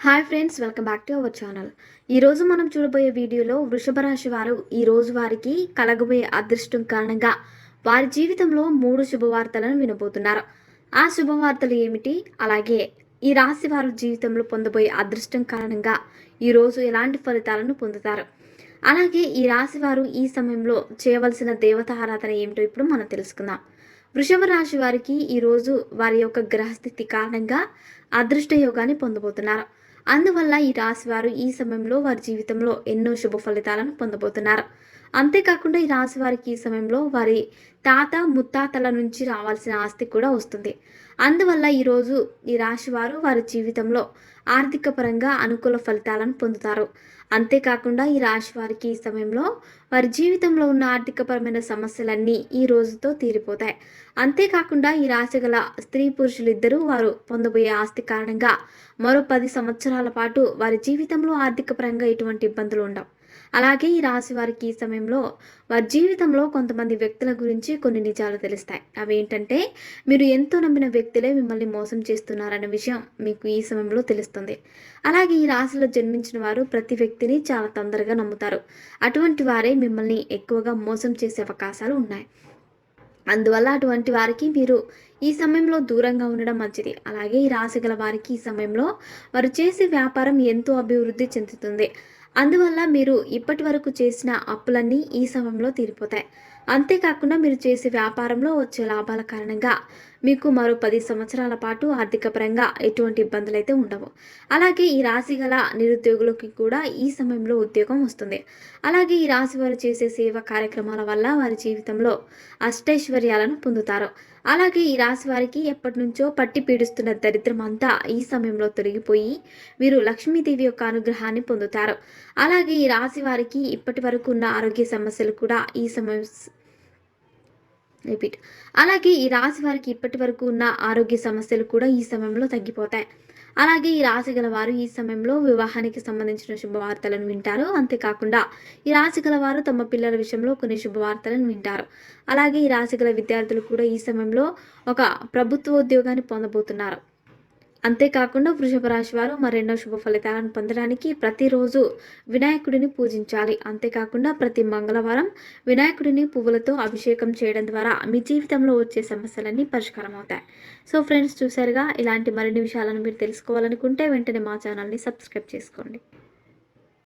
Hi friends welcome back to our channel. ఈరోజు మనం చూడబోయే వీడియోలో వృషభ రాశి వారు ఈ రోజు వారికి కలగబోయే అదృష్టం కారణంగా వారి జీవితంలో మూడు శుభవార్తలను వినబోతున్నారు. ఆ శుభవార్తలు ఏమిటి? అలాగే ఈ రాశి వారు జీవితంలో పొందబోయే అదృష్టం కారణంగా ఈరోజు ఎలాంటి ఫలితాలను పొందుతారు? అలాగే ఈ రాశి వారు ఈ సమయంలో చేయవలసిన దేవత ఆరాధన ఏమిటో ఇప్పుడు మనం తెలుసుకుందాం. వృషభ రాశి వారికి ఈరోజు వారి యొక్క గ్రహస్థితి కారణంగా అదృష్ట యోగాన్ని పొందబోతున్నారు. అందువల్ల ఈ రాశి వారు ఈ సమయంలో వారి జీవితంలో ఎన్నో శుభ ఫలితాలను పొందబోతున్నారు. అంతేకాకుండా ఈ రాశి వారికి ఈ సమయంలో వారి తాత ముత్తాతల నుంచి రావాల్సిన ఆస్తి కూడా వస్తుంది. అందువల్ల ఈరోజు ఈ రాశి వారు వారి జీవితంలో ఆర్థిక పరంగా అనుకూల ఫలితాలను పొందుతారు. అంతేకాకుండా ఈ రాశి వారికి ఈ సమయంలో వారి జీవితంలో ఉన్న ఆర్థికపరమైన సమస్యలన్నీ ఈ రోజుతో తీరిపోతాయి. అంతేకాకుండా ఈ రాశి గల స్త్రీ పురుషులు ఇద్దరూ వారు పొందబోయే ఆస్తి కారణంగా మరో పది సంవత్సరాల పాటు వారి జీవితంలో ఆర్థిక పరంగా ఎటువంటి ఇబ్బందులు ఉండవు. అలాగే ఈ రాశి వారికి ఈ సమయంలో వారి జీవితంలో కొంతమంది వ్యక్తుల గురించి కొన్ని నిజాలు తెలుస్తాయి. అవి ఏంటంటే మీరు ఎంతో నమ్మిన వ్యక్తులే మిమ్మల్ని మోసం చేస్తున్నారనే విషయం మీకు ఈ సమయంలో తెలుస్తుంది. అలాగే ఈ రాశిలో జన్మించిన వారు ప్రతి వ్యక్తిని చాలా తొందరగా నమ్ముతారు. అటువంటి వారే మిమ్మల్ని ఎక్కువగా మోసం చేసే అవకాశాలు ఉన్నాయి. అందువల్ల అటువంటి వారికి మీరు ఈ సమయంలో దూరంగా ఉండడం మంచిది. అలాగే ఈ రాశి గల వారికి ఈ సమయంలో వారు చేసే వ్యాపారం ఎంతో అభివృద్ధి చెందుతుంది. అందువల్ల మీరు ఇప్పటి వరకు చేసిన అప్పులన్నీ ఈ సమయంలో తీరిపోతాయి. అంతేకాకుండా మీరు చేసే వ్యాపారంలో వచ్చే లాభాల కారణంగా మీకు మరో పది సంవత్సరాల పాటు ఆర్థిక పరంగా ఎటువంటి ఇబ్బందులు అయితే ఉండవు. అలాగే ఈ రాశి గల నిరుద్యోగులకి కూడా ఈ సమయంలో ఉద్యోగం వస్తుంది. అలాగే ఈ రాశి వారు చేసే సేవా కార్యక్రమాల వల్ల వారి జీవితంలో అష్టైశ్వర్యాలను పొందుతారు. అలాగే ఈ రాశి వారికి ఎప్పటి నుంచో పట్టి పీడిస్తున్న దరిద్రం అంతా ఈ సమయంలో తొలగిపోయి వీరు లక్ష్మీదేవి యొక్క అనుగ్రహాన్ని పొందుతారు. అలాగే ఈ రాశి వారికి ఇప్పటి వరకు ఉన్న ఆరోగ్య సమస్యలు కూడా ఈ సమయం రిపీట్. అలాగే ఈ రాశి వారికి ఇప్పటి వరకు ఉన్న ఆరోగ్య సమస్యలు కూడా ఈ సమయంలో తగ్గిపోతాయి. అలాగే ఈ రాశి గల వారు ఈ సమయంలో వివాహానికి సంబంధించిన శుభవార్తలను వింటారు. అంతేకాకుండా ఈ రాశి గల వారు తమ పిల్లల విషయంలో కొన్ని శుభవార్తలను వింటారు. అలాగే ఈ రాశి గల విద్యార్థులు కూడా ఈ సమయంలో ఒక ప్రభుత్వ ఉద్యోగాన్ని పొందబోతున్నారు. అంతేకాకుండా వృషభ రాశి వారు మరెన్నో శుభ ఫలితాలను పొందడానికి ప్రతిరోజు వినాయకుడిని పూజించాలి. అంతేకాకుండా ప్రతి మంగళవారం వినాయకుడిని పువ్వులతో అభిషేకం చేయడం ద్వారా మీ జీవితంలో వచ్చే సమస్యలన్నీ పరిష్కారం అవుతాయి సో ఫ్రెండ్స్ చూసారుగా ఇలాంటి మరిన్ని విషయాలను మీరు తెలుసుకోవాలనుకుంటే వెంటనే మా ఛానల్ని సబ్స్క్రైబ్ చేసుకోండి.